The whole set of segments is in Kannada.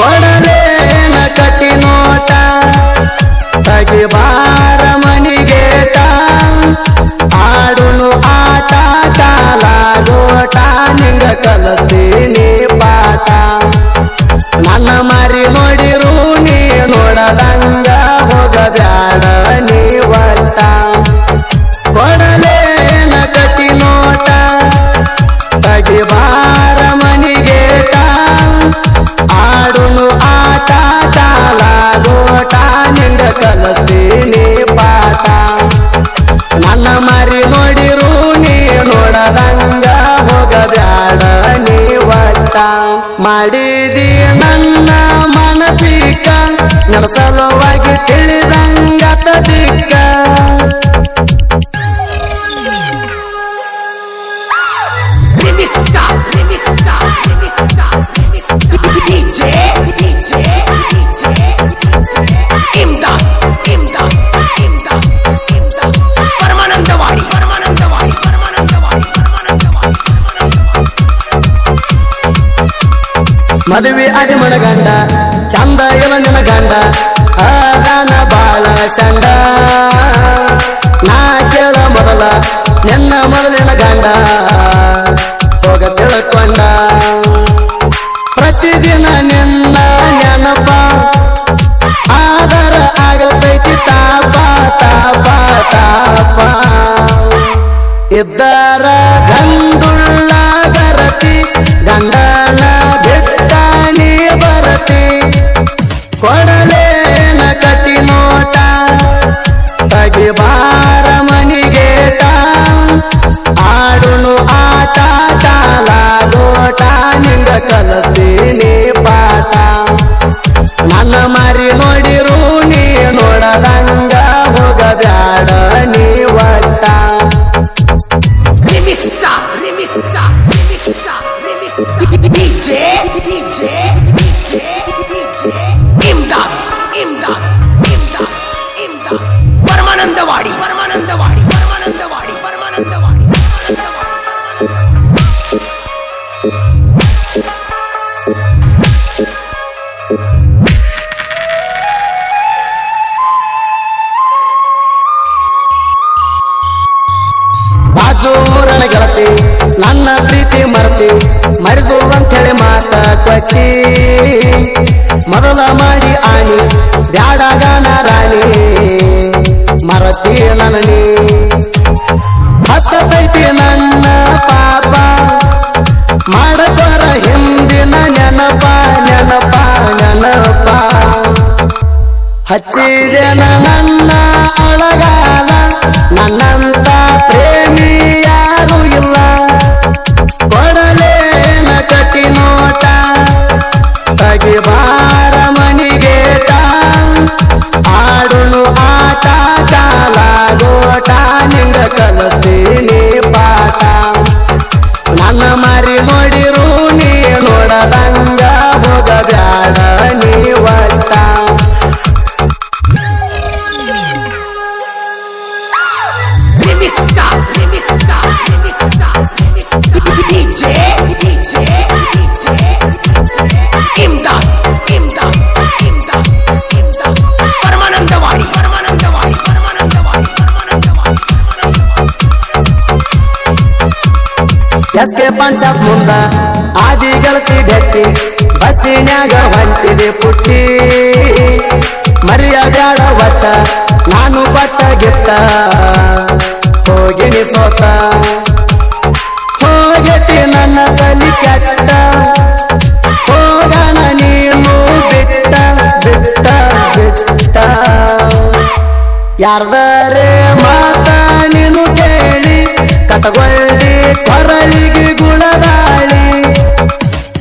கொட ಮದುವೆ ಅದಿ ಗಂಡ ಚಂದ ಇವ ಗಂಡ ಅದಾನ ಬಾಳ ಸಂಡ. ನಾ ಕೇಳ ಮೊದಲ, ನಿನ್ನ ಮೊದಲಿನ ಗಂಡ. ಹೋಗ ತಿಳ್ಕೊಂಡ. ಪ್ರತಿದಿನ ನಿನ್ನ ನೆನಪ ಆದರ ಆಗತೈತಿ, ತಾಪ ತಾಪ ತಾಪ. ಇದ್ದಾರ ಗಂಡುಳ್ಳ ಗರತಿ ನನ್ನ ಮರಿ ನನ್ನ ಪ್ರೀತಿ ಮರ್ತಿ ಮರಿದು ಅಂತೇಳಿ ಮಾತ ಕೊಟ್ಟಿ. ಮೊದಲ ಮಾಡಿ ಆಣಿ, ಬ್ಯಾಡಾಗ ರಾಣಿ ಮರತಿ ನನ್ನ ನೀ ಹತ್ತತೈತಿ ನನ್ನ ಪಾಪ ಮಾಡಬಾರ ಹಿಂದಿನ ನೆನಪ ನೆನಪ ನೆನಪ. ಹಚ್ಚಿದೆ ನನ್ನ ಅಳಗಾಲ, ನನ್ನಂತ ಎಸ್ ಕೆ ಮುಂದ ಆದಿ ಗೆಳತಿ ಗಟ್ಟಿ ಬಸ್ಸಿನ್ಯಾಗ ಹೊಂಟಿದೆ ಪುಟ್ಟಿ. ಮರ್ಯಾದ ಒತ್ತ ನಾನು ಬಟ್ಟ ಗೆತ್ತ. ಹೋಗಿನಿ ಸೋತ. ಹೋಗಟಿ ನನ್ನ ತಲಿ ಕೆಟ್ಟ. ಹೋಗಣ ನೀನು ಬಿಟ್ಟ ಬಿಟ್ಟ ಬಿಟ್ಟ. ಯಾರ್ದಾರೇ ಕಟಗೊಳ್ಳಿ ಕೊರಳಿಗೆ ಗುಣದಾಳಿ.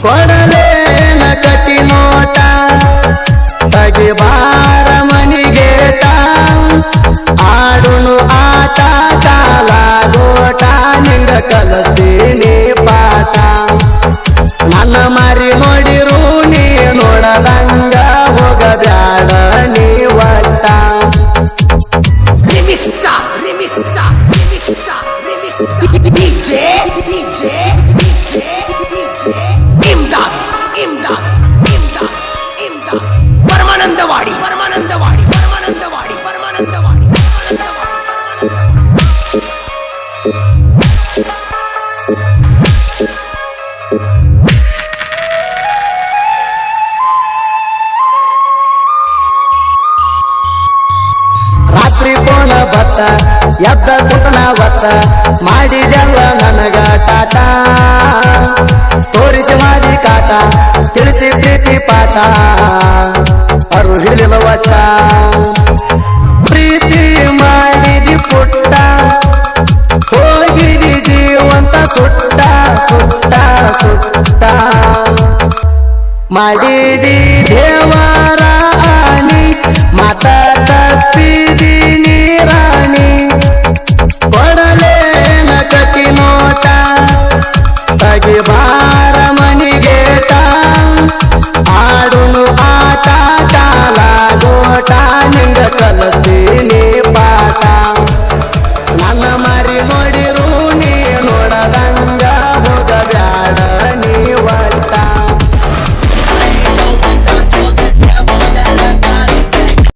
ಕೊಡಲೇನ ಕಟಿ ನೋಟ ತಗಿಬಾರ ಮನಿಗೇಟ ಆಡುನು ಆಟ ಕಾಲಾಗೋಟ ನಿಂಗ ಕಲಿಸ್ತೀನಿ ಒತ್ತ, ಎದ್ದ ಗುಟ್ಟನ ಒತ್ತ, ಮಾಡಿದೆಲ್ಲ ನನಗ ಟಾಟ ತೋರಿಸಿ ಮಾಡಿ ಕಾಟ ತಿಳಿಸಿ ಪ್ರೀತಿ ಪಾಠ ಅರು ಹಿಡಿದಿಲ್ಲ ಒಟ್ಟ ಪ್ರೀತಿ ಮಾಡಿದಿ ಪುಟ್ಟ, ಹೋಗಿದಿ ಜೀವಂತ ಸುಟ್ಟ ಸುಟ್ಟ ಸುಟ್ಟ. ಮಾಡಿದಿ ದೇವರ